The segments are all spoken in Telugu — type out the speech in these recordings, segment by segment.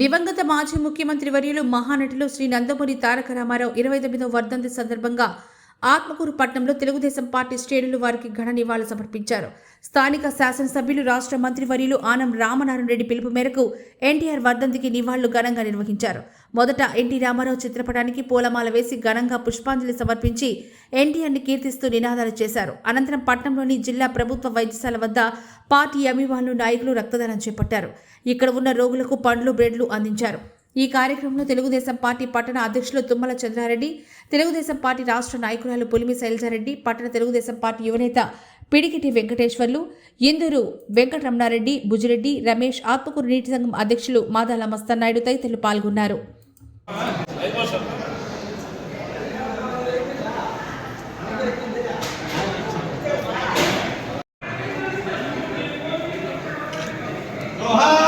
దివంగత మాజీ ముఖ్యమంత్రి వర్యులు మహానటులు శ్రీ నందమూరి తారక రామారావు ఇరవై తొమ్మిదవ వర్ధంతి సందర్భంగా ఆత్మకూరు పట్టణంలో తెలుగుదేశం పార్టీ శ్రేణులు వారికి ఘన నివాళులు సమర్పించారు. స్థానిక శాసనసభ్యులు రాష్ట్ర మంత్రివర్యులు ఆనం రామనారాయణ రెడ్డి పిలుపు మేరకు ఎన్టీఆర్ వర్ధంతికి నివాళులు ఘనంగా నిర్వహించారు. మొదట ఎన్టీ రామారావు చిత్రపటానికి పూలమాల వేసి ఘనంగా పుష్పాంజలి సమర్పించి ఎన్టీఆర్ని కీర్తిస్తూ నినాదాలు చేశారు. అనంతరం పట్టణంలోని జిల్లా ప్రభుత్వ వైద్యశాల వద్ద పార్టీ అభిమానులు నాయకులు రక్తదానం చేపట్టారు. ఇక్కడ ఉన్న రోగులకు పండ్లు బ్రెడ్లు అందించారు. ఈ కార్యక్రమంలో తెలుగుదేశం పార్టీ పట్టణ అధ్యక్షులు తుమ్మల చంద్రారెడ్డి తెలుగుదేశం పార్టీ రాష్ట్ర నాయకురాలు పులిమి శైలజారెడ్డి పట్టణ తెలుగుదేశం పార్టీ యువనేత పిడికిటి వెంకటేశ్వర్లు ఇందూరు వెంకటరమణారెడ్డి బుజిరెడ్డి రమేష్ ఆత్మకూరు నీటి సంఘం అధ్యక్షులు మాదాల మస్తన్నాయుడు తదితరులు పాల్గొన్నారు Oh, hi.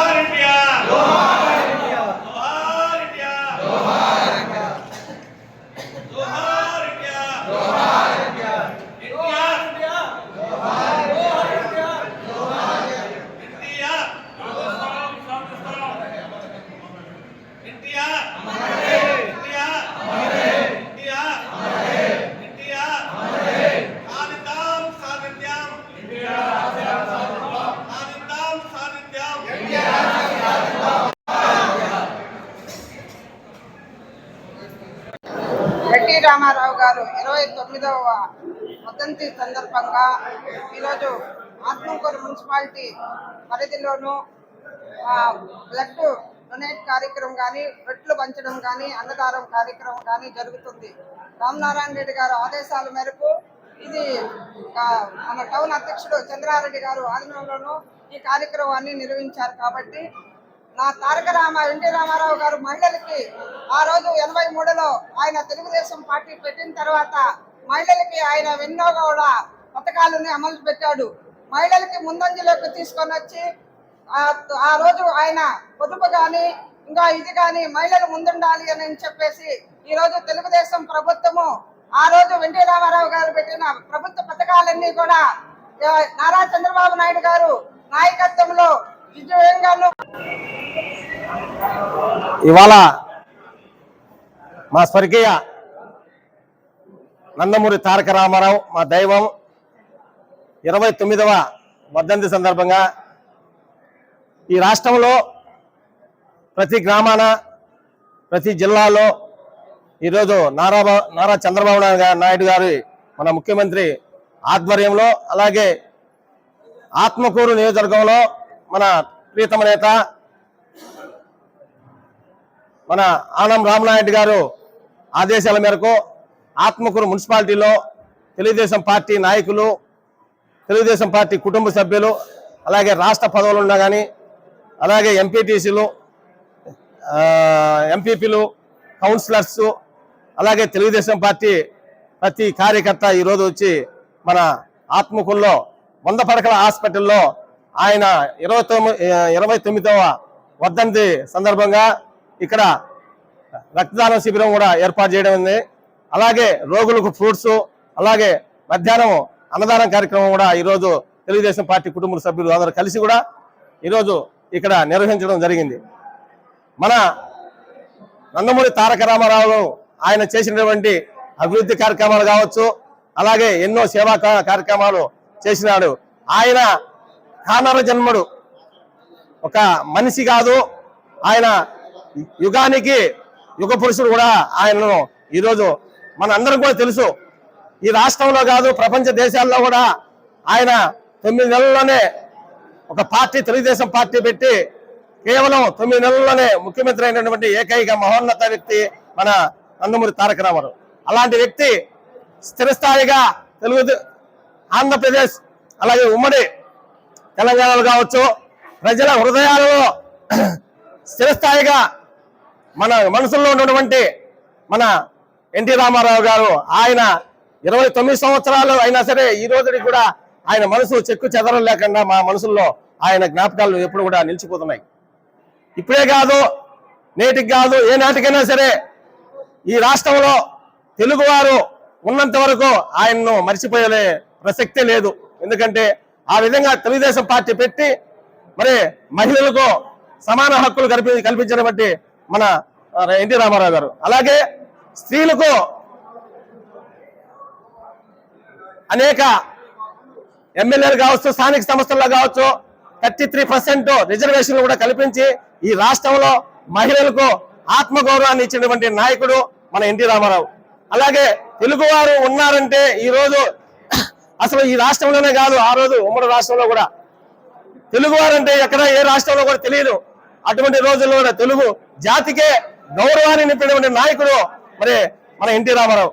రామారావు గారు ఇరవై తొమ్మిదవ వదంతి సందర్భంగా ఈరోజు ఆత్మకూరు మున్సిపాలిటీ పరిధిలోనూ బ్లడ్ డొనేట్ కార్యక్రమం కానీ రొట్లు పంచడం కానీ అన్నదానం కార్యక్రమం కానీ జరుగుతుంది. రామనారాయణ రెడ్డి గారు ఆదేశాల మేరకు ఇది మన టౌన్ అధ్యక్షుడు చంద్రారెడ్డి గారు ఆధీనంలోనూ ఈ కార్యక్రమాన్ని నిర్వహించారు కాబట్టి నా తారక రామ ఎన్టీ రామారావు గారు మహిళలకి ఆ రోజు ఎనభై మూడులో ఆయన తెలుగుదేశం పార్టీ పెట్టిన తర్వాత మహిళలకి ఆయన ఎన్నో కూడా పథకాలని అమలు పెట్టాడు. మహిళలకి ముందంజలోకి తీసుకొని వచ్చి ఆ- రోజు ఆయన పొదుపు కానీ ఇంకా ఇది కానీ మహిళలు ముందుండాలి అని చెప్పేసి ఈ రోజు తెలుగుదేశం ప్రభుత్వము ఆ రోజు వెంటీ రామారావు గారు పెట్టిన ప్రభుత్వ పథకాలన్నీ కూడా నారా చంద్రబాబు నాయుడు గారు నాయకత్వంలో విజయంగాను ఇవాళ మా స్వర్గీయ నందమూరి తారక రామారావు మా దైవం ఇరవై తొమ్మిదవ వర్ధంతి సందర్భంగా ఈ రాష్ట్రంలో ప్రతి గ్రామాన ప్రతి జిల్లాలో ఈరోజు నారా నారా చంద్రబాబు నాయుడు నాయుడు గారి మన ముఖ్యమంత్రి ఆధ్వర్యంలో అలాగే ఆత్మకూరు నియోజకవర్గంలో మన ప్రీతమ నేత మన ఆనం రామనాయుడు గారు ఆదేశాల మేరకు ఆత్మకూరు మున్సిపాలిటీలో తెలుగుదేశం పార్టీ నాయకులు తెలుగుదేశం పార్టీ కుటుంబ సభ్యులు అలాగే రాష్ట్ర పదవులు ఉన్నా కానీ అలాగే ఎంపీటీసీలు ఎంపీపీలు కౌన్సిలర్స్ అలాగే తెలుగుదేశం పార్టీ ప్రతి కార్యకర్త ఈరోజు వచ్చి మన ఆత్మకుల్లో వంద పడకల హాస్పిటల్లో ఆయన ఇరవై తొమ్మిది ఇరవై తొమ్మిదవ వర్ధంతి సందర్భంగా ఇక్కడ రక్తదాన శిబిరం కూడా ఏర్పాటు చేయడం ఉంది. అలాగే రోగులకు ఫ్రూట్స్ అలాగే మధ్యాహ్నం అన్నదానం కార్యక్రమం కూడా ఈరోజు తెలుగుదేశం పార్టీ కుటుంబ సభ్యులు అందరూ కలిసి కూడా ఈరోజు ఇక్కడ నిర్వహించడం జరిగింది. మన నందమూరి తారక రామారావు ఆయన చేసినటువంటి అభివృద్ధి కార్యక్రమాలు కావచ్చు అలాగే ఎన్నో సేవా కార్యక్రమాలు చేసినాడు. ఆయన కానర జన్ముడు. ఒక మనిషి కాదు. ఆయన యుగానికి యుగ పురుషుడు కూడా ఆయనను ఈరోజు మన అందరం కూడా తెలుసు. ఈ రాష్ట్రంలో కాదు ప్రపంచ దేశాల్లో కూడా ఆయన తొమ్మిది నెలల్లోనే ఒక పార్టీ తెలుగుదేశం పార్టీ పెట్టి కేవలం తొమ్మిది నెలల్లోనే ముఖ్యమంత్రి అయినటువంటి ఏకైక మహోన్నత వ్యక్తి మన నందమూరి తారక రామారావు. అలాంటి వ్యక్తి స్థిరస్థాయిగా తెలుగు ఆంధ్రప్రదేశ్ అలాగే ఉమ్మడి తెలంగాణలో కావచ్చు ప్రజల హృదయాలలో స్థిరస్థాయిగా మన మనసులో ఉన్నటువంటి మన ఎన్టీ రామారావు గారు ఆయన ఇరవై తొమ్మిది సంవత్సరాలు అయినా సరే ఈ రోజుకి కూడా ఆయన మనసు చెక్కు చెదరం లేకుండా మా మనసుల్లో ఆయన జ్ఞాపకాలు ఎప్పుడు కూడా నిలిచిపోతున్నాయి. ఇప్పుడే కాదు నేటికి కాదు ఏ నాటికైనా సరే ఈ రాష్ట్రంలో తెలుగువారు ఉన్నంత వరకు ఆయన్ను మర్చిపోయే ప్రసక్తే లేదు. ఎందుకంటే ఆ విధంగా తెలుగుదేశం పార్టీ పెట్టి మరి మహిళలకు సమాన హక్కులు కల్పి కల్పించినటువంటి మన ఎన్టీ రామారావు గారు. అలాగే స్త్రీలకు అనేక ఎమ్మెల్యేలు కావచ్చు స్థానిక సంస్థల్లో కావచ్చు థర్టీ త్రీ పర్సెంట్ రిజర్వేషన్లు కూడా కల్పించి ఈ రాష్ట్రంలో మహిళలకు ఆత్మగౌరవాన్ని ఇచ్చినటువంటి నాయకుడు మన ఎన్టీ రామారావు. అలాగే తెలుగువారు ఉన్నారంటే ఈ రోజు అసలు ఈ రాష్ట్రంలోనే కాదు ఆ రోజు ఉమ్మడి రాష్ట్రంలో కూడా. తెలుగువారంటే ఎక్కడ ఏ రాష్ట్రంలో కూడా తెలియదు. అటువంటి రోజుల్లో తెలుగు జాతికే గౌరవాన్ని నింపినటువంటి నాయకుడు మరి మన ఎన్టీ రామారావు.